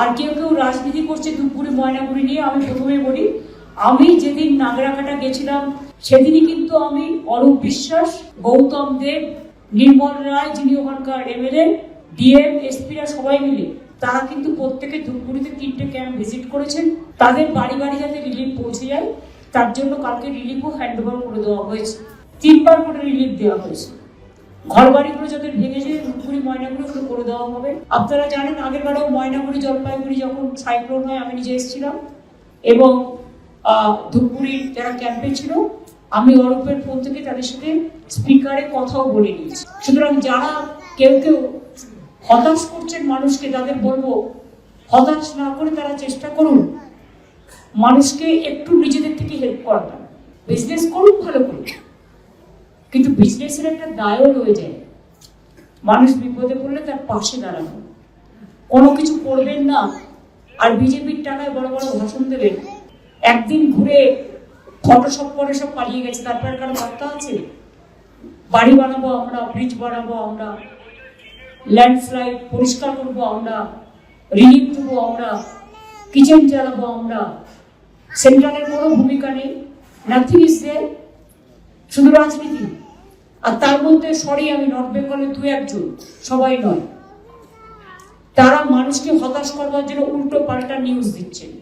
আর কেউ কেউ রাজনীতি করছে দুপুরে ময়নাগুড়ি নিয়ে, আমি প্রথমে বলি, আমি যেদিন নাগরাকাটা গেছিলাম, সেদিনই কিন্তু আমি অরূপ বিশ্বাস, গৌতম দেব, নির্মল রায় যিনি ওখানকার এমএলএ, ডিএম, এসপিরা সবাই মিলে, তারা কিন্তু প্রত্যেকে ধূপগুড়িতে তিনটে ক্যাম্প ভিজিট করেছেন। তাদের বাড়ি বাড়ি যাতে রিলিফ পৌঁছে যায়, তার জন্য কালকে রিলিফও হ্যান্ড ওভার করে দেওয়া হয়েছে। তিনবার করে রিলিফ দেওয়া হয়েছে। ঘর বাড়িগুলো যাদের ভেঙেছে ধূপগুড়ি ময়নাগুড়ি ওগুলো করে দেওয়া হবে। আপনারা জানেন, আগের বারেও ময়নাগুড়ি জলপাইগুড়ি যখন সাইক্লোন হয়, আমি নিজে এসেছিলাম। এবং ধূপগুড়ির যারা ক্যাম্পে ছিল, আমি অরূপের ফোন থেকে তাদের সাথে স্পিকারে কথাও বলে নিয়েছি। সুতরাং যারা কেউ কেউ হতাশ করছেন মানুষকে, তাদের বলব, হতাশ না করে তারা চেষ্টা করুন। মানুষকে একটু নিজেদের থেকে হেল্প করাটা। বিজনেস করুন, ভালো করে কিন্তু বিজনেসের একটা দায়ও রয়ে যায়। মানুষ বিপদে পড়লে তার পাশে দাঁড়ানো। কোনো কিছু করবেন না, আর বিজেপির টাকায় বড় বড় ভাষণ দেবেন। একদিন ঘুরে ফটো সব পরে সব পালিয়ে গেছে, তারপরে কারও বার্তা আছে? বাড়ি বানাবো আমরা ব্রিজ বানাবো আমরা ল্যান্ডস্লাইড পরিষ্কার করব আমরা রিলিফ দেবো আমরা কিচেন চালাবো আমরা। সেন্ট্রালের কোনো ভূমিকা নেই। নাথিং ইজ শুধু রাজনীতি। আর তার মধ্যে সরি আমি নর্থ বেঙ্গলের দু একজন, সবাই নয়। তারা মানুষকে হতাশ করবার জন্য উল্টো পাল্টা নিউজ দিচ্ছেন।